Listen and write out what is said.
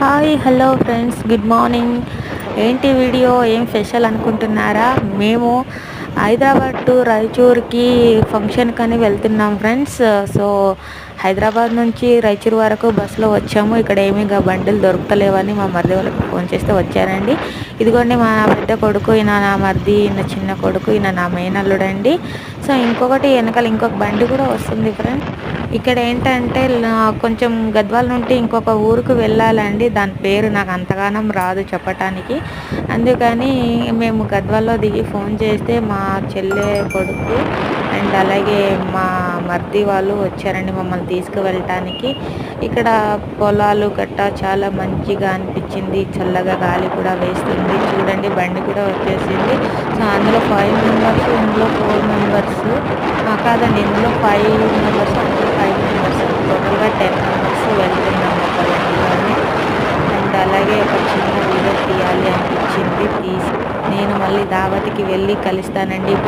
Hi hello friends good morning. ఏంటి video? ఏం special అనుకుంటున్నారా? మేము హైదరాబాద్ టు రాయచూర్కి ఫంక్షన్ కని వెళ్తున్నాం ఫ్రెండ్స్. సో హైదరాబాద్ నుంచి రాయచూర్ వరకు బస్సులో వచ్చాము. ఇక్కడ ఏమీ ఇంకా బండిలు దొరకలేవని మా మరిది వాళ్ళకి ఫోన్ చేస్తే వచ్చారండి. ఇదిగోండి మా పెద్ద కొడుకు ఈయన నా మరిది ఈయన చిన్న కొడుకు ఈయన నా మేనల్లుడండి. సో ఇంకొకటి వెనకాల ఇంకొక బండి కూడా వస్తుంది ఫ్రెండ్ ఇక్కడ ఏంటంటే కొంచెం గద్వాల నుండి ఇంకొక ఊరికి వెళ్ళాలండి. దాని పేరు నాకు అంతగానం రాదు చెప్పటానికి. అందుకని మేము గద్వాల్లో దిగి ఫోన్ చేస్తే మా చెల్లె కొడుకు అండ్ అలాగే మా మర్ది వాళ్ళు వచ్చారండి మమ్మల్ని తీసుకువెళ్ళటానికి. ఇక్కడ పొలాలు గట్ట చాలా మంచిగా అనిపించింది. చల్లగా గాలి కూడా వేస్తుంది. చూడండి బండి కూడా వచ్చేసింది. సో అందులో ఫైవ్ మెంబర్స్ ఇందులో కాదండి ఇందులో ఫైవ్ మెంబర్స్ అందులో ఫైవ్ మెంబర్స్ టోటల్గా టెన్ మెంబర్స్ వెళ్తున్నాం ఒక బండిలోనే అండ్ అలాగే ఒక చిన్న వీడియో తీయాలి అనిపించింది తీసి నేను మళ్ళీ దావతికి వెళ్ళి కలుస్తానండి.